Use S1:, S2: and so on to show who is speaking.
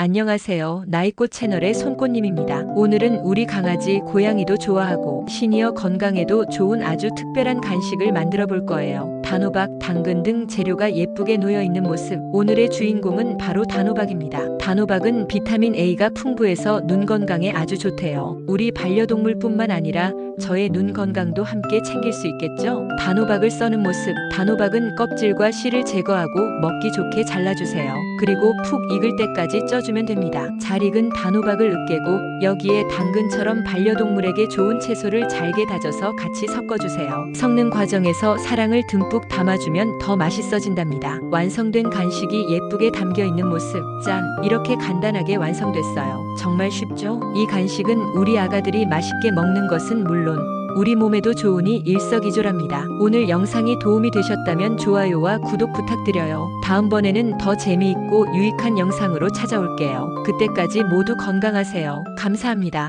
S1: 안녕하세요. 나이꽃 채널의 손꽃님입니다. 오늘은 우리 강아지 고양이도 좋아하고 시니어 건강에도 좋은 아주 특별한 간식을 만들어 볼 거예요. 단호박, 당근 등 재료가 예쁘게 놓여 있는 모습. 오늘의 주인공은 바로 단호박입니다. 단호박은 비타민 A가 풍부해서 눈 건강에 아주 좋대요. 우리 반려동물뿐만 아니라 저의 눈 건강도 함께 챙길 수 있겠죠? 단호박을 써는 모습. 단호박은 껍질과 씨를 제거하고 먹기 좋게 잘라주세요. 그리고 푹 익을 때까지 쪄주면 됩니다. 잘 익은 단호박을 으깨고 여기에 당근처럼 반려동물에게 좋은 채소를 잘게 다져서 같이 섞어주세요. 섞는 과정에서 사랑을 듬뿍 담아주면 더 맛있어진답니다. 완성된 간식이 예쁘게 담겨 있는 모습. 짠! 이렇게 간단하게 완성됐어요. 정말 쉽죠? 이 간식은 우리 아가들이 맛있게 먹는 것은 물론 우리 몸에도 좋으니 일석이조랍니다. 오늘 영상이 도움이 되셨다면 좋아요와 구독 부탁드려요. 다음번에는 더 재미있고 유익한 영상으로 찾아올게요. 그때까지 모두 건강하세요. 감사합니다.